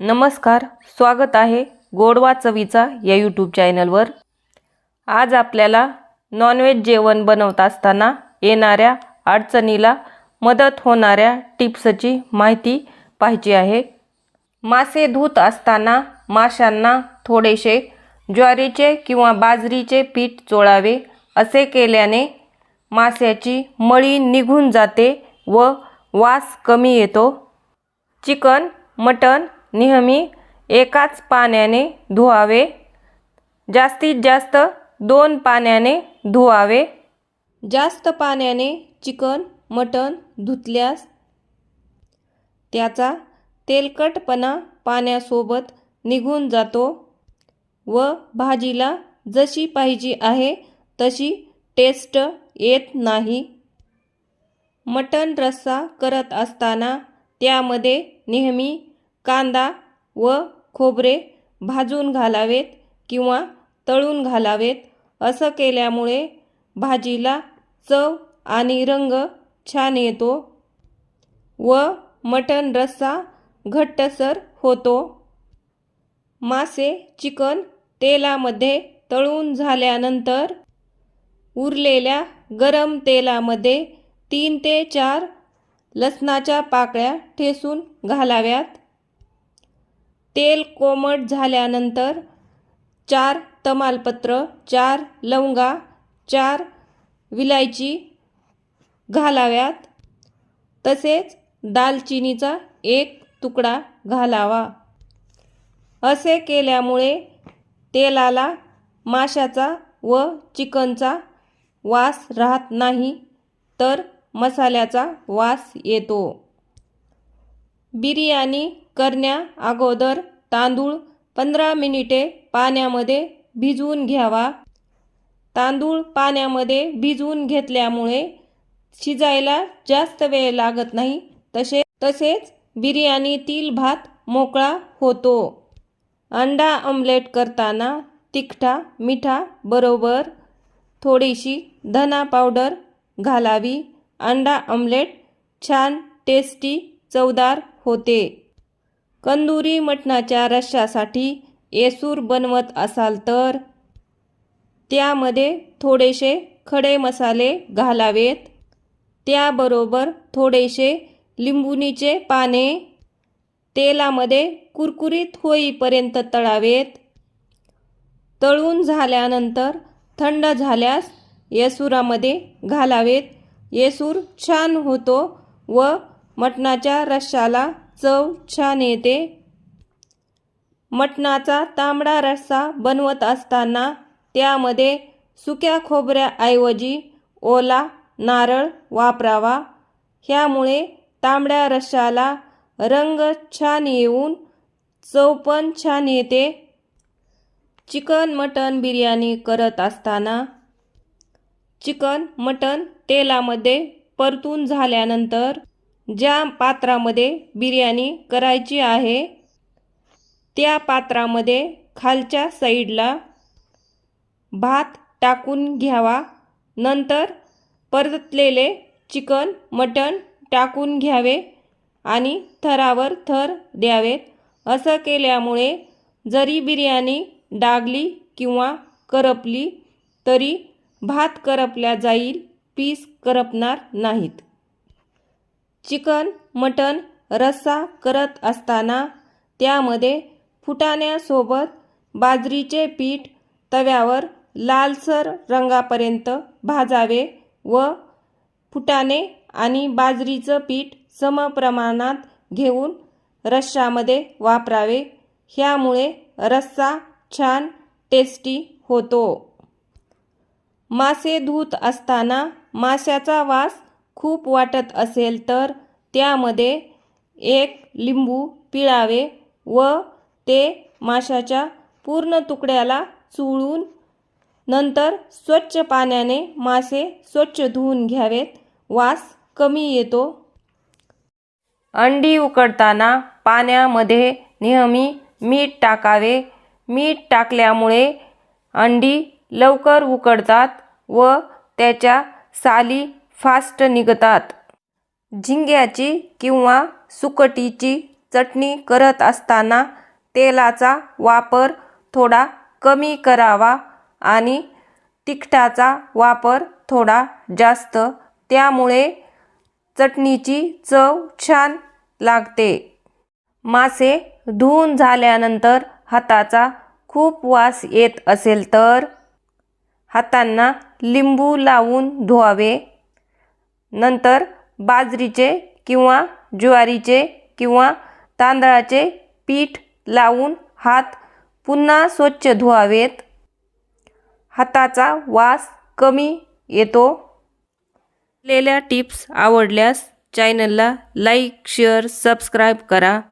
नमस्कार स्वागत आहे गोडवा चवीचा या यूट्यूब चॅनलवर आज आपल्याला नॉनव्हेज जेवण बनवत असताना येणाऱ्या अडचणीला मदत होणाऱ्या टिप्सची माहिती पाहिजे आहे. मासे धुत असताना माशांना थोडेसे ज्वारीचे किंवा बाजरीचे पीठ चोळावे असे केल्याने माशाची मळी निघून जाते व वास कमी येतो. चिकन मटण नेहमी एकाच पाण्याने धुवावे. जास्तीत जास्त दोन पाण्याने धुवावे. जास्त पाण्याने चिकन मटण धुतल्यास त्याचा तेलकटपणा पाण्यासोबत निघून जातो व भाजीला जशी पाहिजे आहे तशी टेस्ट येत नाही. मटण रस्सा करत असताना त्यामध्ये नेहमी कांदा व खोबरे भाजून घालावेत किंवा तळून घालावेत. असं केल्यामुळे भाजीला चव आणि रंग छान येतो व मटण रस्सा घट्टसर होतो. मासे चिकन तेलामध्ये तळून झाल्यानंतर उरलेल्या गरम तेलामध्ये तीन ते चार लसणाच्या पाकळ्या ठेसून घालाव्यात. तेल कोमट झाल्यानंतर चार तमालपत्र चार लवंगा चार विलायची घालाव्यात. तसेच दालचिनीचा एक तुकडा घालावा. असे केल्यामुळे तेलाला माशाचा व चिकनचा वास राहत नाही तर मसाल्याचा वास येतो. बिर्याणी करण्या अगोदर तांदूळ पंधरा मिनिटे पाण्यामध्ये भिजवून घ्यावा. तांदूळ पाण्यामध्ये भिजवून घेतल्यामुळे शिजायला जास्त वेळ लागत नाही. तसे तसेच बिर्याणीतील भात मोकळा होतो. अंडा ऑमलेट करताना तिखटा मिठा बरोबर थोडीशी धना पावडर घालावी. अंडा ऑमलेट छान टेस्टी चवदार होते. कंदुरी मटणाच्या रश्श्यासाठी येसूर बनवत असाल तर? त्यामध्ये थोडेसे खडे मसाले घालावेत. त्याबरोबर थोडेसे लिंबुनीचे पाने. तेलामध्ये कुरकुरीत होईपर्यंत तळावेत. तळून झाल्यानंतर थंड झाल्यास येसुरामध्ये घालावेत. येसूर छान होतो व मटणाच्या रश्शाला चव छान येते. मटणाचा तांबडा रस्सा बनवत असताना त्यामध्ये सुक्या खोबऱ्याऐवजी ओला नारळ वापरावा. ह्यामुळे तांबड्या रश्शाला रंग छान येऊन चव पण छान येते. चिकन मटन बिर्याणी करत असताना चिकन मटन तेलामध्ये परतून झाल्यानंतर ज्या पात्रामध्ये बिर्याणी करायची आहे त्या पात्रामध्ये खालच्या साईडला भात टाकून घ्यावा. नंतर परतलेले चिकन मटण टाकून घ्यावे आणि थरावर थर द्यावेत. असं केल्यामुळे जरी बिर्याणी डागली किंवा करपली तरी भात करपल्या जाईल पीस करपणार नाहीत. चिकन मटण रस्सा करत असताना त्यामध्ये फुटाण्यासोबत बाजरीचे पीठ तव्यावर लालसर रंगापर्यंत भाजावे व फुटाणे आणि बाजरीचं पीठ समप्रमाणात घेऊन रश्शामध्ये वापरावे. ह्यामुळे रस्सा छान टेस्टी होतो. मासे धुत असताना माशाचा वास खूप वाटत असेल तर त्यामध्ये एक लिंबू पिळावे व ते माशाच्या पूर्ण तुकड्याला चुळून नंतर स्वच्छ पाण्याने मासे स्वच्छ धुवून घ्यावेत. वास कमी येतो. अंडी उकडताना पाण्यामध्ये नेहमी मीठ टाकावे. मीठ टाकल्यामुळे अंडी लवकर उकडतात व त्याच्या साली फास्ट निघतात. झिंग्याची किंवा सुकटीची चटणी करत असताना तेलाचा वापर थोडा कमी करावा आणि तिखटाचा वापर थोडा जास्त. त्यामुळे चटणीची चव छान लागते. मासे धुवून झाल्यानंतर हाताचा खूप वास येत असेल तर हातांना लिंबू लावून धुवावे. नंतर बाजरीचे किंवा ज्वारीचे किंवा तांदळाचे पीठ लावून हात पुन्हा स्वच्छ धुवावेत. हाताचा वास कमी येतो. दिलेल्या टिप्स आवडल्यास चॅनलला लाईक शेअर सबस्क्राईब करा.